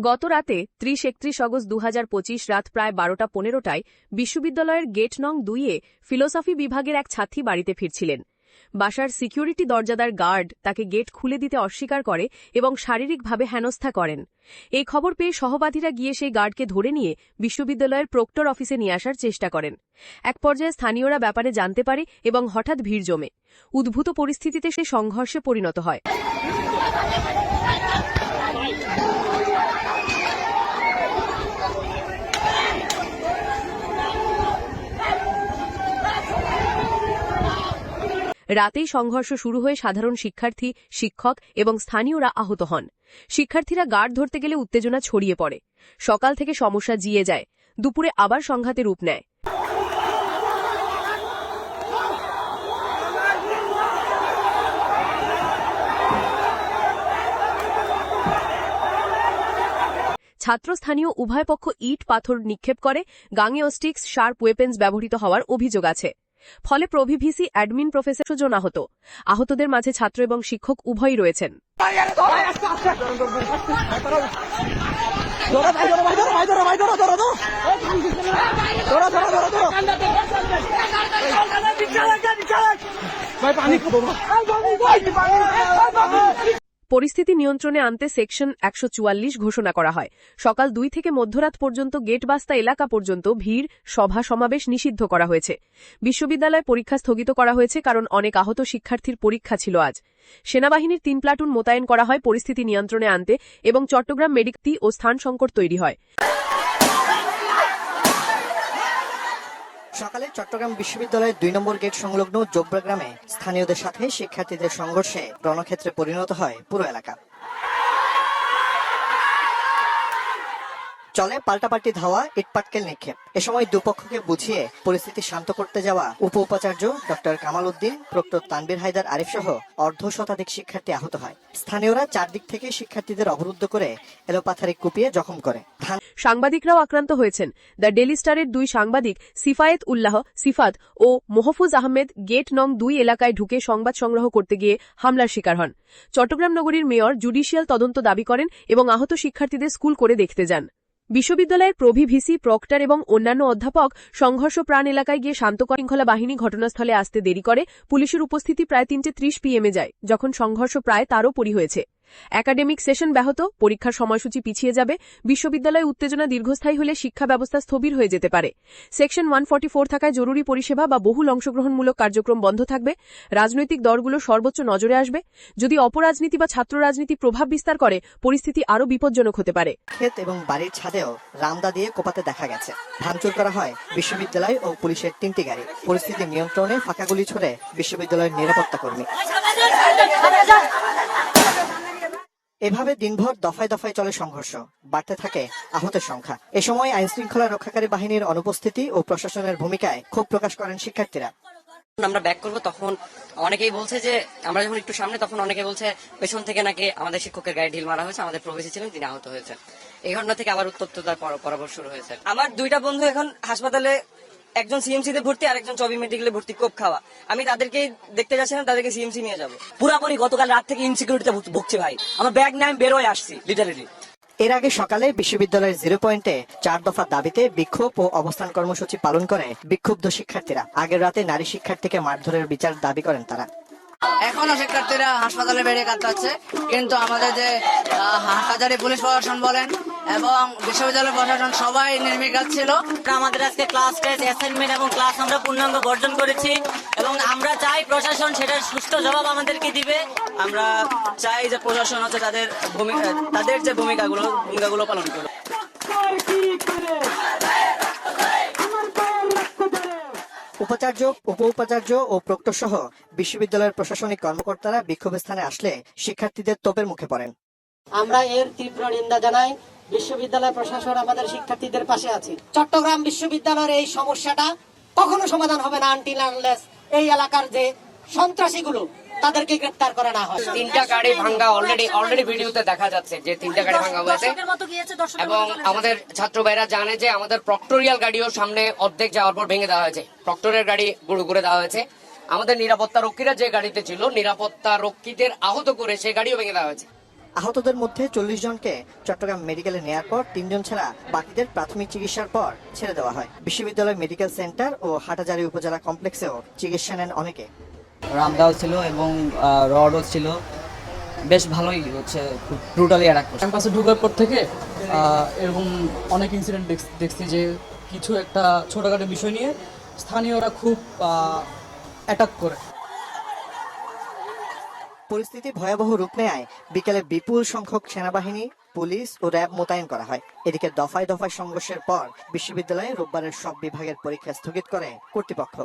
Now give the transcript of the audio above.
গত রাতে ত্রিশ একত্রিশ অগস্ট দু হাজার পঁচিশ রাত প্রায় বারোটা পনেরোটায় বিশ্ববিদ্যালয়ের গেট নং দুইয়ে ফিলোসফি বিভাগের এক ছাত্রী বাড়িতে ফিরছিলেন। বাসার সিকিউরিটি দরজাদার গার্ড তাকে গেট খুলে দিতে অস্বীকার করে এবং শারীরিকভাবে হেনস্থা করেন। এই খবর পেয়ে সহপাঠীরা গিয়ে সেই গার্ডকে ধরে নিয়ে বিশ্ববিদ্যালয়ের প্রক্টর অফিসে নিয়ে আসার চেষ্টা করেন। এক পর্যায়ে স্থানীয়রা ব্যাপারে জানতে পারে এবং হঠাৎ ভিড় জমে। উদ্ভূত পরিস্থিতিতে সে সংঘর্ষে পরিণত হয়। রাতেই সংঘর্ষ শুরু হয়ে সাধারণ শিক্ষার্থী, শিক্ষক এবং স্থানীয়রা আহত হন। শিক্ষার্থীরা গার্ড ধরতে গেলে উত্তেজনা ছড়িয়ে পড়ে। সকাল থেকে সমস্যা জিয়ে যায়। দুপুরে আবার সংঘাতে রূপ নেয়। ছাত্রস্থানীয় উভয় পক্ষ ইট পাথর নিক্ষেপ করে। গাঙে স্টিক্স শার্প ওয়েপেন্স ব্যবহৃত হওয়ার অভিযোগ আছে। ফলে প্রভিভিসি অ্যাডমিন প্রফেসর জন আহত। আহতদের মাঝে ছাত্র এবং শিক্ষক উভয়ই রয়েছেন। পরিস্থিতি নিয়ন্ত্রণে আনতে সেকশন একশো চুয়াল্লিশ ঘোষণা করা হয়। সকাল দুই থেকে মধ্যরাত পর্যন্ত গেটবাস্তা এলাকা পর্যন্ত ভিড়, সভা সমাবেশ নিষিদ্ধ করা হয়েছে। বিশ্ববিদ্যালয় পরীক্ষা স্থগিত করা হয়েছে কারণ অনেক আহত শিক্ষার্থীর পরীক্ষা ছিল আজ। সেনাবাহিনীর তিন প্লাটুন মোতায়েন করা হয় পরিস্থিতি নিয়ন্ত্রণে আনতে এবং চট্টগ্রাম মেডিকতি ও স্থান সংকট তৈরি হয়। সকালে চট্টগ্রাম বিশ্ববিদ্যালয়ের দুই নম্বর গেট সংলগ্ন জোব্রা গ্রামে স্থানীয়দের সাথে শিক্ষার্থীদের সংঘর্ষে রণক্ষেত্রে পরিণত হয় পুরো এলাকা। চলে পাল্টাপাল্টি ধাওয়া, ইটপাটকেল নিক্ষেপ। এ সময় দুপক্ষকে বুঝিয়ে পরিস্থিতি শান্ত করতে যাওয়া উপ উপাচার্য ডক্টর কামাল উদ্দিন, প্রক্টর তানবির হায়দার আরিফ সহ অর্ধ শতাধিক শিক্ষার্থী আহত হয়। স্থানীয়রা চারদিক থেকে শিক্ষার্থীদের অবরুদ্ধ করে এলোপাথারি কুপিয়ে জখম করে। সাংবাদিকরাও আক্রান্ত হয়েছেন। দ্য ডেলি স্টারের দুই সাংবাদিক, সিফায়েত উল্লাহ, সিফাত ও মোহফুজ আহমেদ, গেট নং দুই এলাকায় ঢুকে সংবাদ সংগ্রহ করতে গিয়ে হামলার শিকার হন। চট্টগ্রাম নগরীর মেয়র জুডিশিয়াল তদন্ত দাবি করেন এবং আহত শিক্ষার্থীদের স্কুল করে দেখতে যান। বিশ্ববিদ্যালয়ের প্রভি ভিসি, প্রক্টর এবং অন্যান্য অধ্যাপক সংঘর্ষ প্রাণ এলাকায় গিয়ে শান্ত শৃঙ্খলা বাহিনী ঘটনাস্থলে আসতে দেরি করে। পুলিশের উপস্থিতি প্রায় তিনটে ত্রিশ পিএমে যায়, যখন সংঘর্ষ প্রায় তারও পরি হয়েছে। একাডেমিক সেশন ব্যাহত, পরীক্ষার সময়সূচি পিছিয়ে যাবে, বিশ্ববিদ্যালয়ে উত্তেজনা দীর্ঘস্থায়ী হলে শিক্ষা ব্যবস্থা স্থবির হয়ে যেতে পারে। সেকশন ওয়ান থাকায় জরুরি পরিষেবা বা বহুল অংশগ্রহণমূলক কার্যক্রম বন্ধ থাকবে। রাজনৈতিক দলগুলো সর্বোচ্চ নজরে আসবে। যদি অপরাজনীতি বা ছাত্র রাজনীতি প্রভাব বিস্তার করে, পরিস্থিতি আরও বিপজ্জনক হতে পারে। ক্ষেত এবং বাড়ির ছাদেও রামদা দিয়ে কোপাতে দেখা গেছে। ভাঙচুর করা হয় বিশ্ববিদ্যালয় ও পুলিশের তিনটি গাড়ি। পরিস্থিতি নিয়ন্ত্রণে ফাঁকা গুলি ছড়ে বিশ্ববিদ্যালয়ের নিরাপত্তা কর্মী। এভাবে দিনভর দফায় দফায় চলে সংঘর্ষ, বাড়তে থাকে আহতের সংখ্যা। এ সময় আইন শৃঙ্খলা রক্ষাকারী বাহিনীর অনুপস্থিতি ও প্রশাসনের ভূমিকায় ক্ষোভ প্রকাশ করেন শিক্ষার্থীরা। আমরা ব্যাক করব তখন অনেকেই বলছে যে, আমরা যখন একটু সামনে, তখন অনেকে বলছে পেছন থেকে নাকি আমাদের শিক্ষকের গায়ে ঢিল মারা হয়েছে, আমাদের প্রবেশী ছিলেন, তিনি আহত হয়েছে এই ঘটনা থেকে আবার উত্তপ্ততার পর- পরামর শুরু হয়েছে। আমার দুইটা বন্ধু এখন হাসপাতালে একজন সিএমসি তে ভর্তি আর একজন চবি মেডিকেলে ভর্তি কোপ খাওয়া। আমি তাদেরকে দেখতে যাচ্ছিলাম তাদেরকে সিএমসি নিয়ে যাব। পুরাপুরি গতকাল রাত থেকে ইনসিকিউরিটিতে ভুগছি ভাই। আমার ব্যাগ নিয়ে আমি বেরোয় আসছি লিটারেলি এর আগে সকালে বিশ্ববিদ্যালয়ের জিরো পয়েন্টে চার দফা দাবিতে বিক্ষোভ ও অবস্থান কর্মসূচি পালন করে বিক্ষুব্ধ শিক্ষার্থীরা। আগের রাতে নারী শিক্ষার্থীকে মারধরের বিচার দাবি করেন তারা। এখনও শিক্ষার্থীরা হাসপাতালে বেড়ে কাটাচ্ছে কিন্তু আমাদের যে আহ, হাটহাজারী পুলিশ প্রশাসন বলেন এবং বিশ্ববিদ্যালয় প্রশাসন সবাই নির্বিকাত ছিল। আমাদের আজকে ক্লাস টেস্ট অ্যাসাইনমেন্ট এবং ক্লাস আমরা পূর্ণাঙ্গ বর্জন করেছি এবং আমরা চাই প্রশাসন সেটার সুষ্ঠু জবাব আমাদেরকে দিবে। আমরা চাই যে প্রশাসন হচ্ছে তাদের ভূমিকা তাদের যে ভূমিকাগুলো ভূমিকাগুলো পালন করবে উপাচার্য উপ উপাচার্য ও প্রক্টর সহ বিশ্ববিদ্যালয়ের প্রশাসনিক কর্মকর্তারা বিক্ষোভ স্থানে আসলে শিক্ষার্থীদের তোপের মুখে পড়েন। আমরা এর তীব্র নিন্দা জানাই। বিশ্ববিদ্যালয় প্রশাসন আমাদের শিক্ষার্থীদের পাশে আছে। চট্টগ্রাম বিশ্ববিদ্যালয়ের এই সমস্যাটা কখনো সমাধান হবে না আনটিল আনলেস এই এলাকার যে সন্ত্রাসীগুলো তাদেরকে গ্রেপ্তার করা না হয়। তিনটা গাড়ি ভাঙ্গা অলরেডি অলরেডি ভিডিওতে দেখা যাচ্ছে যে তিনটা গাড়ি ভাঙ্গা হয়েছে। এবং আমাদের ছাত্র ভাইরা জানে যে আমাদের প্রক্টোরিয়াল গাড়িও সামনে অর্ধেক যাওয়ার পর ভেঙে দেওয়া হয়েছে। প্রক্টোরিয়াল গাড়ি গুঁড়ো করে দেওয়া হয়েছে। আমাদের নিরাপত্তা রক্ষীরা যে গাড়িতে ছিল নিরাপত্তা রক্ষীদের আহত করে সেই গাড়িও ভেঙে দেওয়া হয়েছে। আহতদের মধ্যে চল্লিশ জনকে চট্টগ্রাম মেডিকেলে নেয়ার পর তিনজন ছাড়া বাকিদের প্রাথমিক চিকিৎসার পর ছেড়ে দেওয়া হয়। বিশ্ববিদ্যালয় মেডিকেল সেন্টার ও হাটাজারি উপজেলা কমপ্লেক্সেও চিকিৎসা নেন অনেকে। রামদাও ছিল এবং রডও ছিল। বেশ ভালোই হচ্ছে ব্রুটালি অ্যাটাক করছে। ক্যাম্পাসে ঢোকার পর থেকে আহ, এরকম অনেক ইনসিডেন্ট দেখছি যে কিছু একটা ছোটোখাটো বিষয় নিয়ে স্থানীয়রা খুব অ্যাটাক করে। পরিস্থিতি ভয়াবহ রূপ নেয় বিকেলে বিপুল সংখ্যক সেনাবাহিনী, পুলিশ ও র্যাব মোতায়েন করা হয়। এদিকে দফায় দফায় সংঘর্ষের পর বিশ্ববিদ্যালয়ে রোববারের সব বিভাগের পরীক্ষা স্থগিত করে কর্তৃপক্ষ।